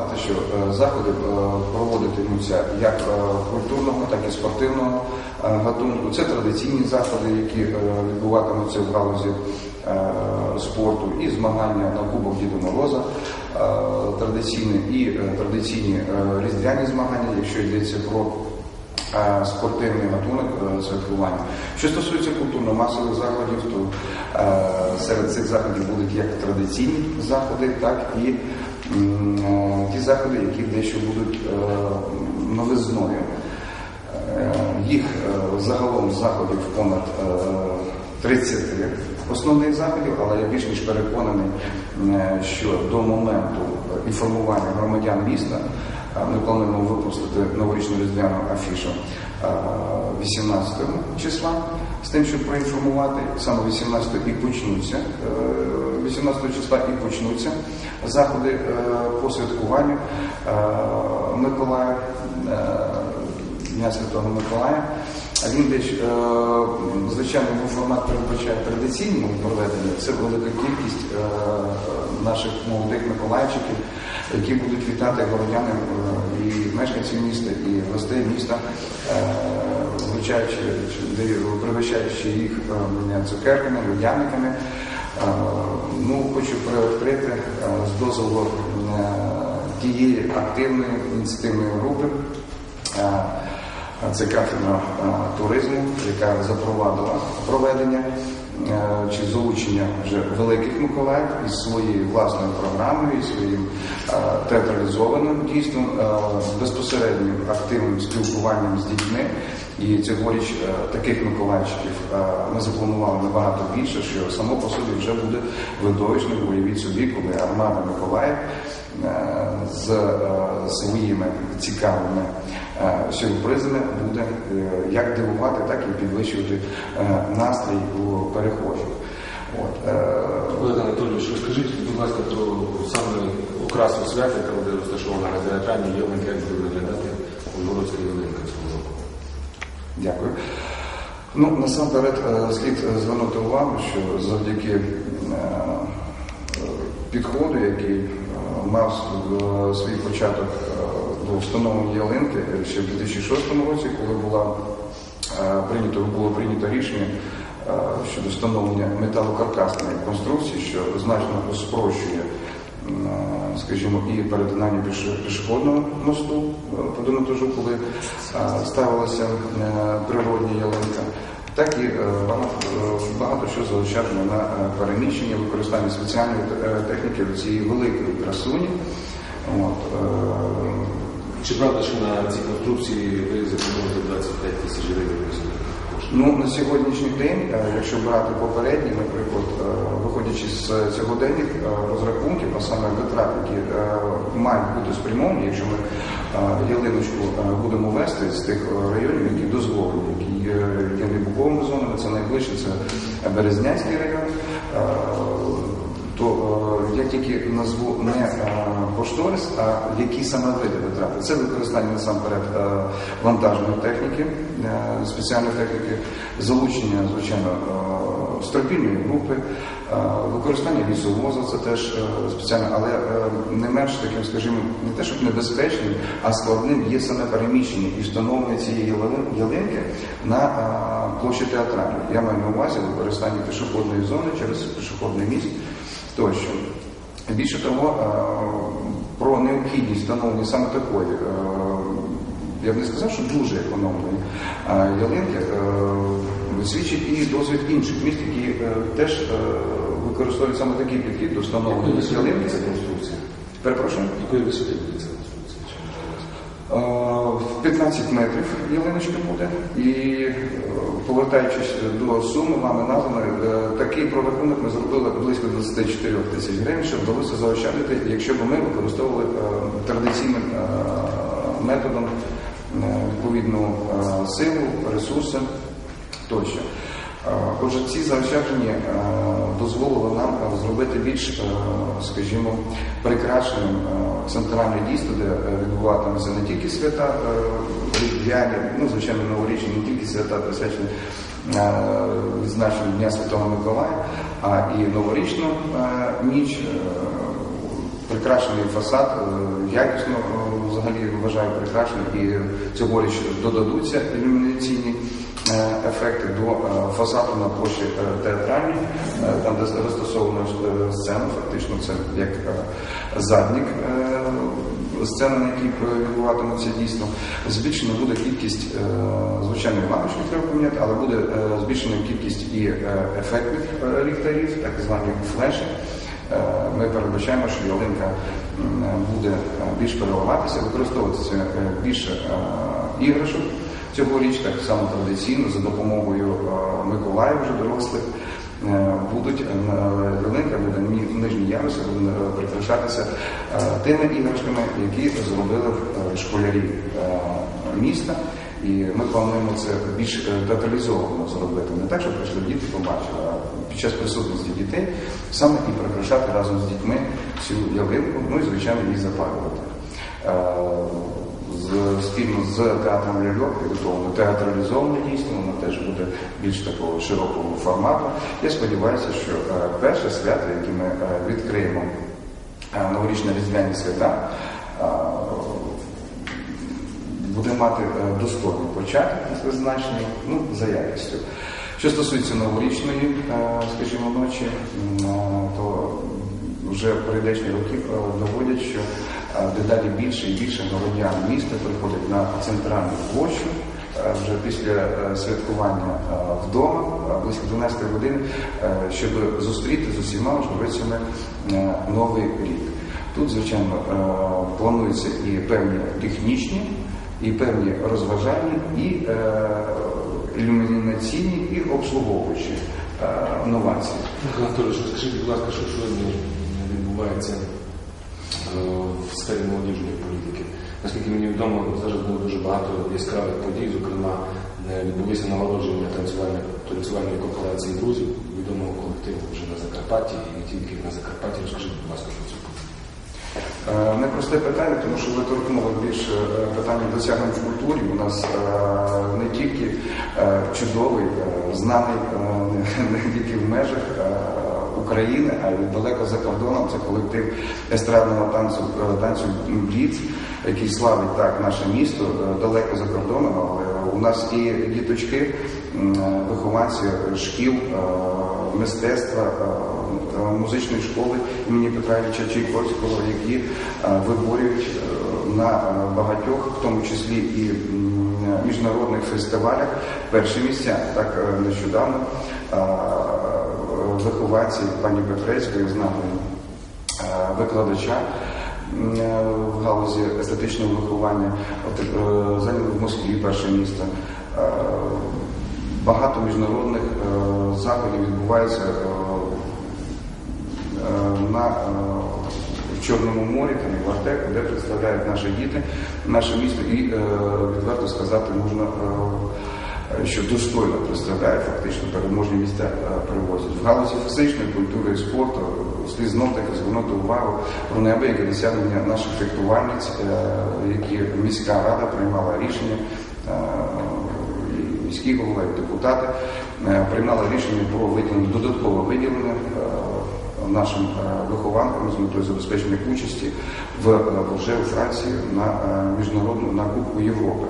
Сказати, що е, заходи е, проводитимуться як е, культурного, так і спортивного гатунку. Це традиційні заходи, які відбуватимуться в галузі спорту, і змагання на Кубок Діда Мороза традиційні, і традиційні різдвяні змагання, якщо йдеться про спортивний гатунок е, святкування. Що стосується культурно-масових заходів, то е, серед цих заходів будуть як традиційні заходи, так і е, ті заходи, які дещо будуть е, новизною. Е, Їх е, загалом заходів понад е, 30 основних заходів, але я більш ніж переконаний, е, що до моменту інформування громадян міста е, ми плануємо випустити новорічну різдвяну афішу е, 18 числа з тим, щоб проінформувати саме 18 і почнуться. е, 18 числа і почнуться заходи по святкуванню Миколая. Дня Святого Миколая. Він десь, звичайно, формат передбачає традиційному проведенню. Це велика кількість е, наших молодих миколаївчиків, які будуть вітати городянам е, і мешканців міста, і гостей міста, е, вручаючи, чи- пригощаючи їх е, цукерками, людяниками. Ну, хочу привідкрити е, з дозволу тієї активної ініціативної групи. Це кафедра туризму, яка запровадила проведення чи залучення вже великих Миколаїв із своєю власною програмою, і своїм е, театралізованим дійством, е, безпосереднім активним спілкуванням з дітьми. І цьогоріч е, таких Миколаївчиків е, ми запланували набагато більше, що само по собі вже буде видовищним. Уявіть собі, коли армада Миколаїв е, з е, своїми цікавими е, сюрпризами буде е, як дивувати, так і підвищувати е, настрій у перехожих. От, е, Олег Анатолійович, розкажіть, будь ласка, про саме окрасу свята, яка буде розташована на театральній ялинці, як буде виглядати Ужгородська ялинка цього року. Дякую. Ну, насамперед е, слід е, звернути увагу, що завдяки е, е, підходу, який е, мав е, свій початок е, до встановлення ялинки ще в 2006 році, коли була е, прийнято, було прийнято рішення е, щодо встановлення металокаркасної конструкції, що значно спрощує е, скажімо, і перетинання піш- пішохідного мосту е, по Донатужу, коли е, ставилася е, природня ялинка, так і е, багато, е, багато що заощаджено на е, переміщення, використання спеціальної е, техніки цієї великої красуні. От, е, Чи правда, що на цій конструкції ви зекономите 25 тисяч гривень? Ну, на сьогоднішній день, е, якщо брати попередні, наприклад, е, виходячи з сьогоденних е, розрахунків, а саме витрат, які мають бути спрямовані, якщо ми ялиночку будемо вести з тих районів, які дозволені, які є небуковими зонами, це найближче, це Березнянський район. То е, я тільки назву не е, кошторис, а які саме види витрати. Це використання насамперед е, вантажної техніки, спеціальної техніки, залучення, звичайно, стропільної групи, використання лісовоза, це теж спеціально, але не менш таким, скажімо, не те, щоб небезпечним, а складним є саме переміщення і встановлення цієї ялинки на площі театральної. Я маю на увазі використання пішохідної зони через пішохідний міст тощо. Більше того, е, про необхідність встановлення саме такої, е, я б не сказав, що дуже економної е, ялинки, свідчить і досвід інших міст, які теж використовують саме такий підхід до встановлення ялинки. Перепрошую. Якої висоти буде ця конструкція? Чи можна сказати? Е, 15 метрів ялиночка буде. І е, повертаючись до суми, вами названої, е, такий прорахунок ми зробили близько 24 тисяч гривень, що вдалося заощадити, якщо б ми використовували е, традиційним методом відповідну силу, ресурси тощо. Е, Отже, ці заощадження е, дозволили нам е, зробити більш, скажімо, прикрашеним центральне дійство, де відбуватимуться не тільки свята різдвяні, ну, звичайно, новорічні, не тільки свята присвячені відзначенню Дня Святого Миколая, а і новорічну ніч. прикрашений фасад, якісно взагалі вважаю прикрашений і цьогоріч додадуться ілюмінаційні ефекти до е, фасаду на площі е, театральній, е, там де розташована е, сцена, фактично це як е, заднік е, сцени, на якій відбуватиметься дійсно. Збільшена буде кількість, е, звичайно, лампочок треба поміняти, але буде е, збільшена кількість і е, ефектних е, ліхтарів, так звані флеші. Е, Ми передбачаємо, що ялинка буде е, більш переливатися, використовуватися е, більше е, іграшок цьогоріч, так само традиційно, за допомогою е, Миколаїв вже дорослих. е, Будуть е, ялинка яруси, буде е, прикрашатися е, тими іграшками, які зробили е, школярі е, міста. І ми плануємо це більш е, театралізовано зробити. Не так, щоб прийшли діти, побачили, а під час присутності дітей саме і прикрашати разом з дітьми цю ялинку, ну і звичайно її запалювати. З, спільно з театром ляльок підготовлено театралізовано дійсно, воно теж буде більш такого широкого формату. Я сподіваюся, що е, перше свято, яке ми е, відкриємо е, новорічні різдвяні свята, буде мати достойний початок визначений ну, за якістю. Що стосується новорічної, скажімо, ночі, то вже передачні роки доводять, що дедалі більше і більше громадян міста приходять на центральну площу е, вже після е, святкування е, вдома близько 12 години, е, щоб зустріти з усіма е, новий рік. Тут, звичайно, плануються і певні технічні, і певні розважальні, і ілюмінаційні, і обслуговуючі новації. Анатолійович, скажіть, будь ласка, що сьогодні відбувається в сфері молодіжної політики? Наскільки мені відомо, зараз було дуже багато яскравих подій, зокрема, е, відбулися нагородження танцювальної, корпорації друзів, відомого колективу вже на Закарпатті і не тільки на Закарпатті. Розкажіть, будь ласка, що це буде? Е, Непросте питання, тому що ви торкнули більше е, питання досягнень в культурі. У нас е, не тільки е, чудовий, е, знаний е, не тільки в межах е, України, а далеко за кордоном. Це колектив естрадного танцю е, танцю Бліц, який славить так наше місто е, далеко за кордоном. Але у нас і діточки, е, вихованці шкіл, мистецтва. музичної школи імені Петра Ілліча Чайковського, які виборюють на багатьох, в тому числі і міжнародних фестивалях, перші місця. Так нещодавно е, вихованці пані Петрецької, знаної е, викладача е, в галузі естетичного виховання, е, зайняли в Москві перше місце. Багато міжнародних заходів відбувається на в Чорному морі, там в Артеку, де представляють наші діти, наше місто, і відверто сказати можна, що достойно представляють фактично переможні місця е, привозять. В галузі фізичної культури і спорту е, слід знов таки звернути увагу про неабияке досягнення наших фехтувальниць, е, які міська рада приймала рішення. міські голови, депутати приймали рішення про виділення додаткове виділення нашим вихованкам з метою забезпечення участі в Борже у Франції на міжнародну на Кубку Європи.